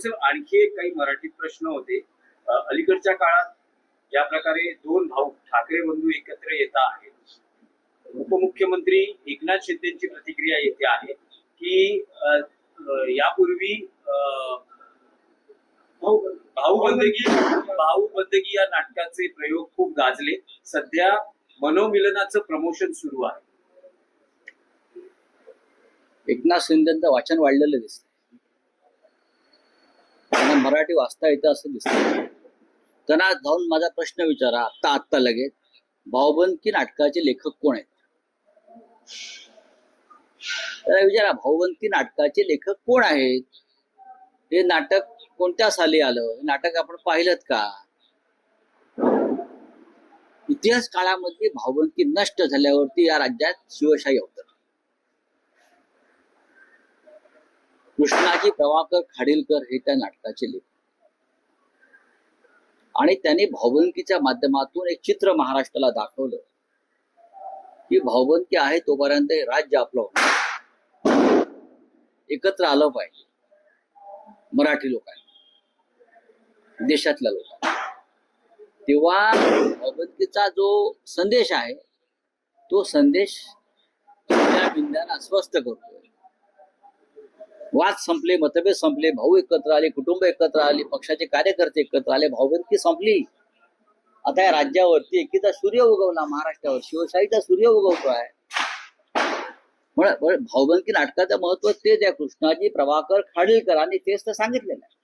साहेब आणखी एक काही मराठीत प्रश्न होते. अलीकडच्या काळात ज्या प्रकारे दोन भाऊ ठाकरे बंधू एकत्र येत आहेत उपमुख्यमंत्री एकनाथ शिंदेची प्रतिक्रिया येते आहे की यापूर्वी भाऊ बंदगी भाऊ बंदगी या नाटकाचे प्रयोग खूप गाजले. सध्या मनोमिलनाचं प्रमोशन सुरू आहे. एकनाथ शिंदेचं वाचन वाढलेलं दिसतं त्यांना मराठी वाचता येतं असं दिसतं. त्यांना जाऊन माझा प्रश्न विचारा. आत्ता आत्ता लगेच. भाऊबंदकी नाटकाचे लेखक कोण आहेत? त्याला विचारा भाऊबंदकी नाटकाचे लेखक कोण आहेत? हे नाटक कोणत्या साली आलं? हे नाटक आपण पाहिलं का? इतिहास काळामध्ये भाऊबंदकी नष्ट झाल्यावरती या राज्यात शिवशाही होत. कृष्णाजी प्रभाकर खाडीलकर हे त्या नाटकाचे लेखक. आणि त्यांनी भाऊबंदकीच्या माध्यमातून एक चित्र महाराष्ट्राला दाखवलं. की भाऊबंदकी आहे तोपर्यंत हे राज्य आपलं होणार. एकत्र आलं पाहिजे. मराठी लोकांनी. देशातल्या लोकांनी. तेव्हा भाऊबंदकीचा जो संदेश आहे तो संदेश त्या अस्वस्थ करतोय. वाद संपले मतभेद संपले भाऊ एकत्र आले कुटुंब एकत्र आले पक्षाचे कार्यकर्ते एकत्र आले भाऊबंदकी संपली. आता या राज्यावरती एकीचा सूर्य उगवला महाराष्ट्रावर. शिवशाहीचा सूर्य उगवतो आहे. म्हण- भाऊबंदकी नाटकाचं महत्त्व तेच आहे. कृष्णाजी प्रभाकर खाडीलकरांनी तेच तर सांगितलेलं आहे.